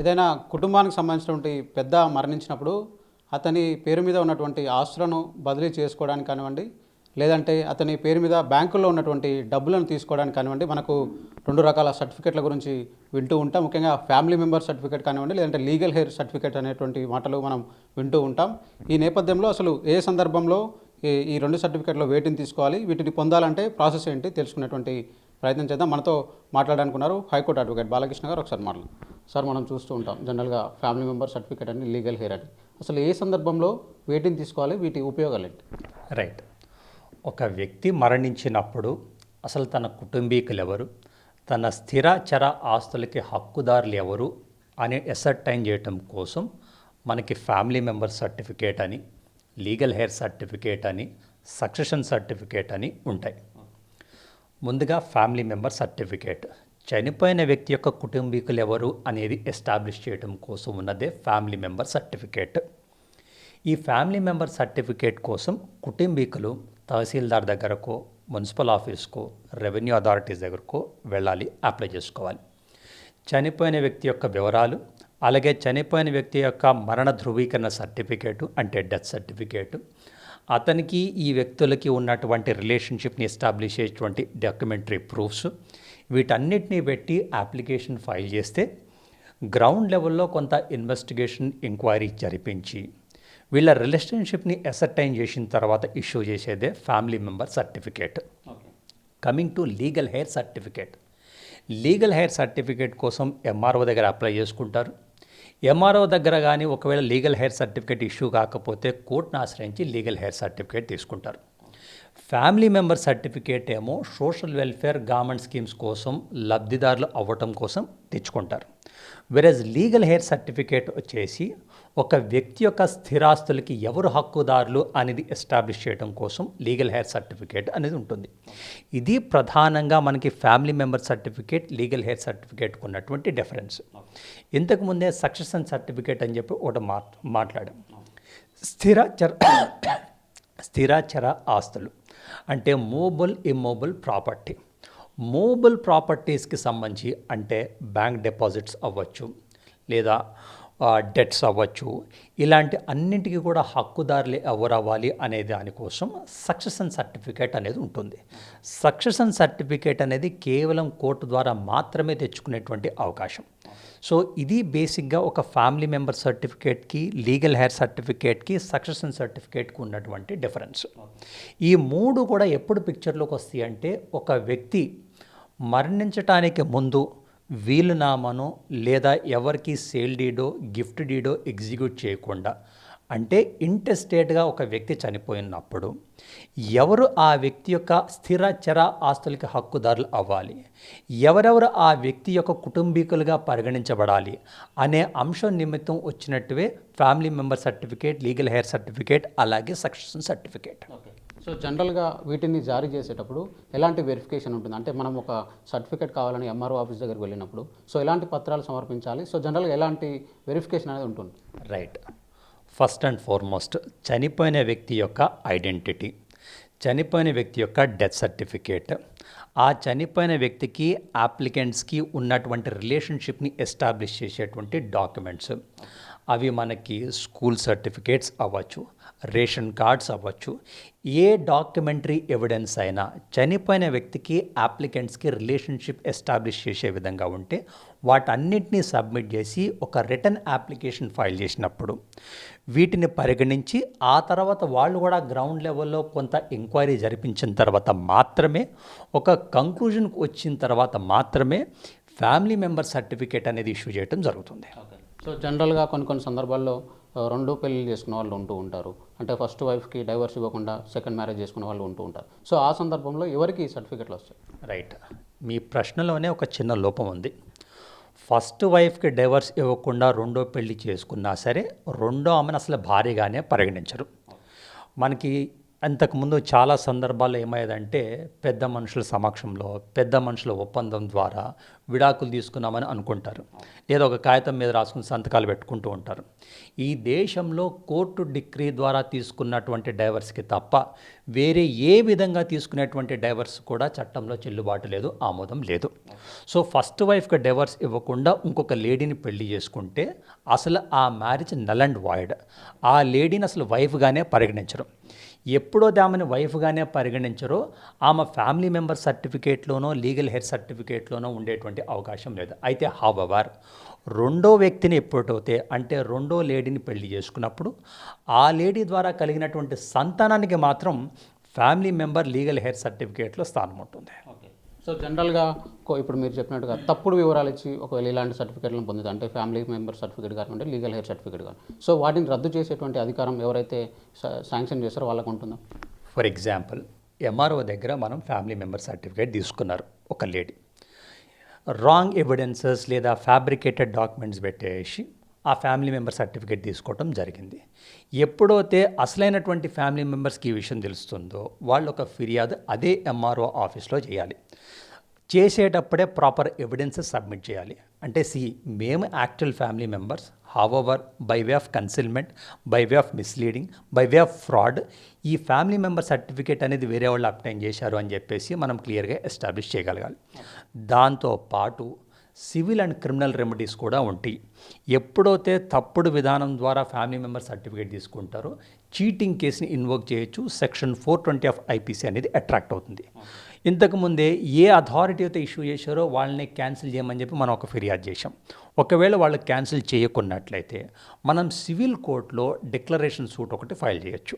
ఏదైనా కుటుంబానికి సంబంధించినటువంటి పెద్ద మరణించినప్పుడు అతని పేరు మీద ఉన్నటువంటి ఆస్తులను బదిలీ చేసుకోవడానికి కానివ్వండి లేదంటే అతని పేరు మీద బ్యాంకుల్లో ఉన్నటువంటి డబ్బులను తీసుకోవడానికి కానివ్వండి మనకు రెండు రకాల సర్టిఫికెట్ల గురించి వింటూ ఉంటాం. ముఖ్యంగా ఫ్యామిలీ మెంబర్ సర్టిఫికేట్ కానివ్వండి లేదంటే లీగల్ హెయిర్ సర్టిఫికేట్ అనేటువంటి మాటలు మనం వింటూ ఉంటాం. ఈ నేపథ్యంలో అసలు ఏ సందర్భంలో ఈ రెండు సర్టిఫికెట్లో వేటిని తీసుకోవాలి వీటిని పొందాలంటే ప్రాసెస్ ఏంటి తెలుసుకునేటువంటి ప్రయత్నం చేద్దాం. మనతో మాట్లాడాలనుకున్నారు హైకోర్టు అడ్వకేట్ బాలకృష్ణ గారు ఒకసారి మాట్లాడు. సార్ మనం చూస్తూ ఉంటాం. జనరల్గా ఫ్యామిలీ మెంబర్ సర్టిఫికేట్ అని లీగల్ హెయిర్ అని. అసలు ఏ సందర్భంలో వేటిని తీసుకోవాలి? వీటి ఉపయోగాలు ఏంటి? రైట్. ఒక వ్యక్తి మరణించినప్పుడు అసలు తన కుటుంబీకులు ఎవరు తన స్థిర చర ఆస్తులకి హక్కుదారులు ఎవరు? అని ఎసర్టైన్ చేయటం కోసం మనకి ఫ్యామిలీ మెంబర్ సర్టిఫికేట్ అని లీగల్ హెయిర్ సర్టిఫికేట్ అని సక్సెషన్ సర్టిఫికేట్ అని ఉంటాయి. ముందుగా ఫ్యామిలీ మెంబర్ సర్టిఫికేట్. చనిపోయిన వ్యక్తి యొక్క కుటుంబీకులు ఎవరు అనేది ఎస్టాబ్లిష్ చేయడం కోసం ఉన్నదే ఫ్యామిలీ మెంబర్ సర్టిఫికేట్. ఈ ఫ్యామిలీ మెంబర్ సర్టిఫికేట్ కోసం కుటుంబీకులు తహసీల్దార్ దగ్గరకో మున్సిపల్ ఆఫీస్కో రెవెన్యూ అథారిటీస్ దగ్గరకో వెళ్ళాలి అప్లై చేసుకోవాలి. చనిపోయిన వ్యక్తి యొక్క వివరాలు అలాగే చనిపోయిన వ్యక్తి యొక్క మరణ ధృవీకరణ సర్టిఫికేటు అంటే డెత్ సర్టిఫికేటు అతనికి ఈ వ్యక్తులకి ఉన్నటువంటి రిలేషన్షిప్ని ఎస్టాబ్లిష్ చేసేటువంటి డాక్యుమెంటరీ ప్రూఫ్స్ వీటన్నిటిని పెట్టి అప్లికేషన్ ఫైల్ చేస్తే గ్రౌండ్ లెవెల్లో కొంత ఇన్వెస్టిగేషన్ ఎంక్వైరీ జరిపించి వీళ్ళ రిలేషన్షిప్ని ఎసర్టైన్ చేసిన తర్వాత ఇష్యూ చేసేదే family member certificate. Coming to legal heir certificate legal heir certificate కోసం ఎంఆర్ఓ దగ్గర అప్లై చేసుకుంటారు. ఎంఆర్ఓ దగ్గర కానీ ఒకవేళ లీగల్ హెయిర్ సర్టిఫికేట్ ఇష్యూ కాకపోతే కోర్టును ఆశ్రయించి లీగల్ హెయిర్ సర్టిఫికేట్ తీసుకుంటారు. ఫ్యామిలీ మెంబర్ సర్టిఫికేట్ ఏమో సోషల్ వెల్ఫేర్ గవర్నమెంట్ స్కీమ్స్ కోసం లబ్ధిదారులు అవ్వటం కోసం తెచ్చుకుంటారు. వెరజ్ లీగల్ హెయిర్ సర్టిఫికేట్ వచ్చేసి ఒక వ్యక్తి యొక్క స్థిరాస్తులకి ఎవరు హక్కుదారులు అనేది ఎస్టాబ్లిష్ చేయడం కోసం లీగల్ హెయిర్ సర్టిఫికేట్ అనేది ఉంటుంది. ఇది ప్రధానంగా మనకి family member certificate legal heir certificate ఉన్నటువంటి డిఫరెన్స్. ఇంతకుముందే సక్సెషన్ సర్టిఫికేట్ అని చెప్పి ఒకటి మాట్లాడాం. స్థిర స్థిరచర స్థిరాచర ఆస్తులు అంటే మూవబుల్ ఇమ్మోబుల్ ప్రాపర్టీ మూవబుల్ ప్రాపర్టీస్కి సంబంధించి అంటే బ్యాంక్ డిపాజిట్స్ అవ్వచ్చు లేదా డెట్స్ అవ్వచ్చు. ఇలాంటి అన్నింటికి కూడా హక్కుదారులు ఎవరు అవ్వాలి అనే దానికోసం సక్సెషన్ సర్టిఫికేట్ అనేది ఉంటుంది. సక్సెషన్ సర్టిఫికేట్ అనేది కేవలం కోర్టు ద్వారా మాత్రమే తెచ్చుకునేటువంటి అవకాశం. సో ఇది బేసిక్గా ఒక ఫ్యామిలీ మెంబర్ సర్టిఫికేట్కి లీగల్ హెయిర్ సర్టిఫికేట్కి సక్సెషన్ సర్టిఫికేట్కి ఉన్నటువంటి డిఫరెన్స్. ఈ మూడు కూడా ఎప్పుడు పిక్చర్లోకి వస్తాయి అంటే ఒక వ్యక్తి మరణించటానికి ముందు వీలునామను లేదా ఎవరికి సేల్ డీడో గిఫ్ట్ డీడో ఎగ్జిక్యూట్ చేయకుండా అంటే ఇంటెస్టేట్గా ఒక వ్యక్తి చనిపోయినప్పుడు ఎవరు ఆ వ్యక్తి యొక్క స్థిర చర ఆస్తులకి హక్కుదారులు అవ్వాలి? ఎవరెవరు ఆ వ్యక్తి యొక్క కుటుంబీకులుగా పరిగణించబడాలి? అనే అంశం నిమిత్తం వచ్చినట్టువే family member certificate legal heir certificate అలాగే సక్సెషన్ సర్టిఫికేట్. సో జనరల్గా వీటిని జారీ చేసేటప్పుడు ఎలాంటి వెరిఫికేషన్ ఉంటుంది? అంటే మనం ఒక సర్టిఫికేట్ కావాలని ఎంఆర్ఓ ఆఫీస్ దగ్గరికి వెళ్ళినప్పుడు సో ఎలాంటి పత్రాలు సమర్పించాలి? సో జనరల్గా ఎలాంటి వెరిఫికేషన్ అనేది ఉంటుంది? రైట్. ఫస్ట్ అండ్ ఫార్మోస్ట్ చనిపోయిన వ్యక్తి యొక్క ఐడెంటిటీ చనిపోయిన వ్యక్తి యొక్క డెత్ సర్టిఫికేట్. ఆ చనిపోయిన వ్యక్తికి అప్లికెంట్స్కి ఉన్నటువంటి రిలేషన్షిప్ని ఎస్టాబ్లిష్ చేసేటువంటి డాక్యుమెంట్స్. అవి మనకి స్కూల్ సర్టిఫికేట్స్ అవ్వచ్చు రేషన్ కార్డ్స్ అవ్వచ్చు. ఏ డాక్యుమెంటరీ ఎవిడెన్స్ అయినా చనిపోయిన వ్యక్తికి అప్లికెంట్స్కి రిలేషన్షిప్ ఎస్టాబ్లిష్ చేసే విధంగా ఉంటే వాటన్నిటినీ సబ్మిట్ చేసి ఒక రిటర్న్ అప్లికేషన్ ఫైల్ చేసినప్పుడు వీటిని పరిగణించి ఆ తర్వాత వాళ్ళు కూడా గ్రౌండ్ లెవెల్లో కొంత ఎంక్వైరీ జరిపించిన తర్వాత మాత్రమే ఒక కంక్లూజన్కి వచ్చిన తర్వాత మాత్రమే ఫ్యామిలీ మెంబర్ సర్టిఫికేట్ అనేది ఇష్యూ చేయడం జరుగుతుంది. సో జనరల్గా కొన్ని కొన్ని సందర్భాల్లో రెండు పెళ్ళి చేసుకున్న వాళ్ళు ఉంటూ ఉంటారు. అంటే ఫస్ట్ వైఫ్కి డైవర్స్ ఇవ్వకుండా సెకండ్ మ్యారేజ్ చేసుకున్న వాళ్ళు ఉంటూ ఉంటారు. సో ఆ సందర్భంలో ఎవరికి సర్టిఫికెట్లు వస్తాయి? రైట్. మీ ప్రశ్నలోనే ఒక చిన్న లోపం ఉంది. ఫస్ట్ వైఫ్కి డైవర్స్ ఇవ్వకుండా రెండో పెళ్ళి చేసుకున్నా సరే రెండో ఆమెను అసలు భారీగానే పరిగణించరు. మనకి అంతకుముందు చాలా సందర్భాల్లో ఏమయ్యేదంటే పెద్ద మనుషుల సమక్షంలో పెద్ద మనుషుల ఒప్పందం ద్వారా విడాకులు తీసుకున్నామని అనుకుంటారు. లేదా ఒక కాగితం మీద రాసుకుని సంతకాలు పెట్టుకుంటూ ఉంటారు. ఈ దేశంలో కోర్టు డిగ్రీ ద్వారా తీసుకున్నటువంటి డైవర్స్కి తప్ప వేరే ఏ విధంగా తీసుకునేటువంటి డైవర్స్ కూడా చట్టంలో చెల్లుబాటు లేదు ఆమోదం లేదు. సో ఫస్ట్ వైఫ్కి డైవర్స్ ఇవ్వకుండా ఇంకొక లేడీని పెళ్ళి చేసుకుంటే అసలు ఆ మ్యారేజ్ నల్ అండ్ వాయిడ్. ఆ లేడీని అసలు వైఫ్గానే పరిగణించరు. ఎప్పుడో ఆమెను వైఫ్గానే పరిగణించరో ఆమె ఫ్యామిలీ మెంబర్ సర్టిఫికేట్లోనో లీగల్ హెయిర్ సర్టిఫికేట్లోనో ఉండేటువంటి అవకాశం లేదు. అయితే హవర్ రెండో వ్యక్తిని ఎప్పుడైతే అంటే రెండో లేడీని పెళ్ళి చేసుకున్నప్పుడు ఆ లేడీ ద్వారా కలిగినటువంటి సంతానానికి మాత్రం ఫ్యామిలీ మెంబర్ లీగల్ హెయిర్ సర్టిఫికేట్లో స్థానం ఉంటుంది. సో జనరల్గా ఇప్పుడు మీరు చెప్పినట్టుగా తప్పుడు వివరాలు ఇచ్చి ఒకవేళ ఇలాంటి సర్టిఫికేట్లను పొందుతా అంటే ఫ్యామిలీ మెంబర్ సర్టిఫికేట్ కానివ్వండి లీగల్ హెయిర్ సర్టిఫికేట్ కానీ సో వాటిని రద్దు చేసేటువంటి అధికారం ఎవరైతే శాంక్షన్ చేస్తారో వాళ్ళకు ఉంటుందా? ఫర్ ఎగ్జాంపుల్ ఎంఆర్ఓ దగ్గర మనం ఫ్యామిలీ మెంబర్ సర్టిఫికేట్ తీసుకున్నారు ఒక లేడీ. రాంగ్ ఎవిడెన్సెస్ లేదా ఫ్యాబ్రికేటెడ్ డాక్యుమెంట్స్ పెట్టేసి ఆ ఫ్యామిలీ మెంబర్ సర్టిఫికేట్ తీసుకోవడం జరిగింది. ఎప్పుడైతే అసలైనటువంటి ఫ్యామిలీ మెంబర్స్కి ఈ విషయం తెలుస్తుందో వాళ్ళు ఒక ఫిర్యాదు అదే ఎంఆర్ఓ ఆఫీస్లో చేయాలి. చేసేటప్పుడే ప్రాపర్ ఎవిడెన్సెస్ సబ్మిట్ చేయాలి. అంటే సి మేము actual family members however by way of concealment by way of misleading by way of fraud ఈ ఫ్యామిలీ మెంబర్ సర్టిఫికేట్ అనేది వేరే వాళ్ళు అప్టైన్ చేశారు అని చెప్పేసి మనం క్లియర్గా ఎస్టాబ్లిష్ చేయగలగాలి. దాంతో పాటు సివిల్ అండ్ క్రిమినల్ రెమెడీస్ కూడా ఉంటాయి. ఎప్పుడైతే తప్పుడు విధానం ద్వారా ఫ్యామిలీ మెంబర్ సర్టిఫికేట్ తీసుకుంటారో చీటింగ్ కేసుని ఇన్వోక్ చేయొచ్చు. Section four twenty of IPC అనేది అట్రాక్ట్ అవుతుంది. ఇంతకుముందే ఏ అథారిటీ అయితే ఇష్యూ చేశారో వాళ్ళని క్యాన్సిల్ చేయమని చెప్పి మనం ఒక ఫిర్యాదు చేశాం. ఒకవేళ వాళ్ళు క్యాన్సిల్ చేయకున్నట్లయితే మనం సివిల్ కోర్టులో డిక్లరేషన్ సూట్ ఒకటి ఫైల్ చేయొచ్చు.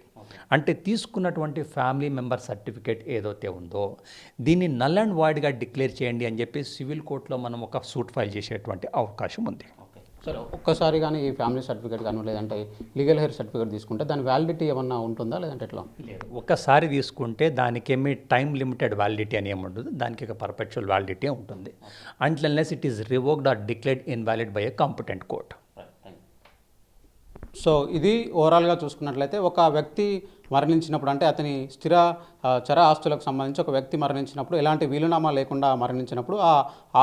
అంటే తీసుకున్నటువంటి ఫ్యామిలీ మెంబర్ సర్టిఫికేట్ ఏదైతే ఉందో దీన్ని నల్ అండ్ వాయిడ్గా డిక్లేర్ చేయండి అని చెప్పి సివిల్ కోర్టులో మనం ఒక సూట్ ఫైల్ చేసేటువంటి అవకాశం ఉంది. సరే ఒక్కసారి కానీ ఈ ఫ్యామిలీ సర్టిఫికేట్ కానీ లేదంటే లీగల్ హెయిర్ సర్టిఫికేట్ తీసుకుంటే దాని వ్యాలిడిటీ ఏమన్నా ఉంటుందా లేదంటే ఎట్లా? లేదు. ఒక్కసారి తీసుకుంటే దానికేమీ టైం లిమిటెడ్ వ్యాలిడిటీ అని ఏమి ఉండదు. దానికి ఒక పర్పెచువల్ వ్యాలిడిటీ ఉంటుంది. Unless it is revoked or declared invalid by a competent court so ఇది ఓవరాల్గా చూసుకున్నట్లయితే ఒక వ్యక్తి మరణించినప్పుడు అంటే అతని స్థిర చర ఆస్తులకు సంబంధించి ఒక వ్యక్తి మరణించినప్పుడు ఎలాంటి వీలునామా లేకుండా మరణించినప్పుడు ఆ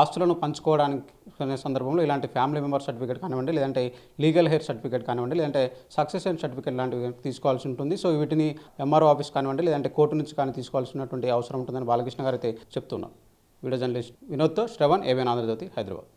ఆస్తులను పంచుకోవడానికి సందర్భంలో ఇలాంటి ఫ్యామిలీ మెంబర్ సర్టిఫికేట్ కానివ్వండి లేదంటే లీగల్ హెయిర్ సర్టిఫికేట్ కానివ్వండి లేదంటే సక్సెషన్ సర్టిఫికేట్ లాంటివి తీసుకోవాల్సి ఉంటుంది. సో వీటిని ఎంఆర్ఓ ఆఫీస్ కానివ్వండి లేదంటే కోర్టు నుంచి కానీ తీసుకోవాల్సినటువంటి అవసరం ఉంటుందని బాలకృష్ణ గారు అయితే చెప్తున్నారు. వీడియో జర్నలిస్ట్ వినోద్తో శ్రవణ్ ఏవైనా ఆంధ్రజ్యోతి హైదరాబాద్.